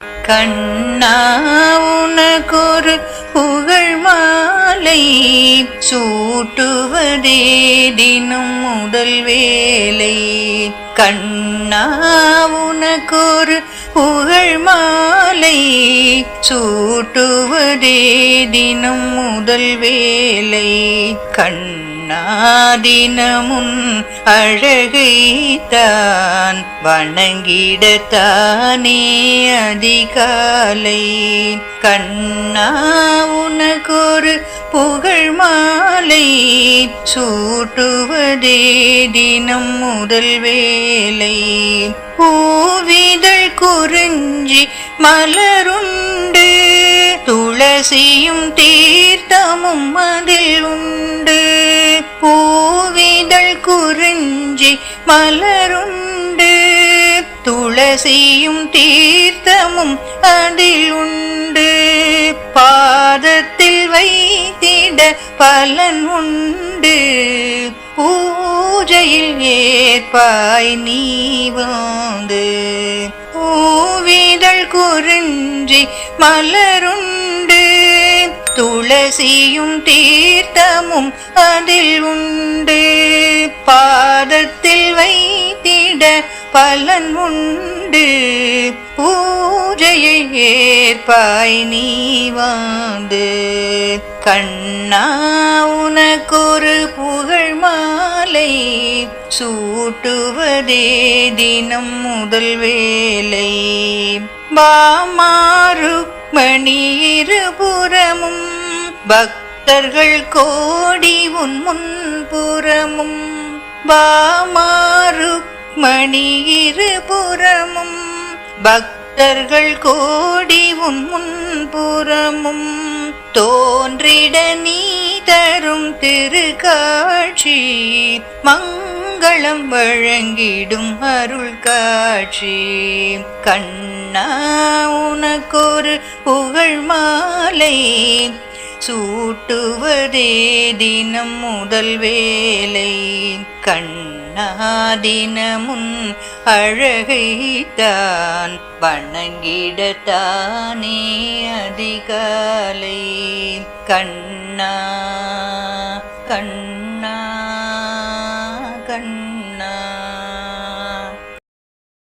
கண்ணா உனக்கொரு புகழ் மாலை சூட்டுவதே தினம் முதல் வேலை. கண்ணா உனக்கொரு புகழ் மாலை சூட்டுவதே தினம் முதல் வேலை. நாதினமுன் அழகைத்தான் வணங்கிடத்தானே அதிகாலை. கண்ணா உனக்கொரு புகழ் மாலை சூட்டுவதே தினம் முதல் வேலை பூவிதழ் குறிஞ்சி மலருண்டு துளசியும் தீர்த்தமும் மன குறிஞ்சி மலருண்டு. துளசியும் தீர்த்தமும் அதில் உண்டு. பாதத்தில் வைத்திட பலன் உண்டு. பூஜையில் ஏற்பாய் நீ வந்து. பூவிதழ் குறிஞ்சி மலருண்டு. துளசியும் தீர்த்தமும் அதில் உண்டு. பாதத்தில் வைத்திட பலன் உண்டு. பூஜையை ஏற்பாய் நீ வாந்து கண்ணா உனக்கொரு புகழ் மாலை சூட்டுவதே தினம் முதல் வேலை பாமாருக்மணி இருபுறமும் பக்தர்கள் கோடி உன் முன்புறமும் பாமாருக்மணி இருபுறமும். பக்தர்கள் கோடி உன் முன்புறமும் தோன்றிட நீ தரும் திருக்காட்சி. மங்களம் வழங்கிடும் அருள் காட்சி. கண்ணா உனக்கொரு புகழ் மாலை. சூட்டுவதே தினம் முதல் வேலை கண்ணாதினமுன் அழகைத்தான் வணங்கிடத்தானே அதிகாலை. கண்ணா கண்ணா கண்ணா.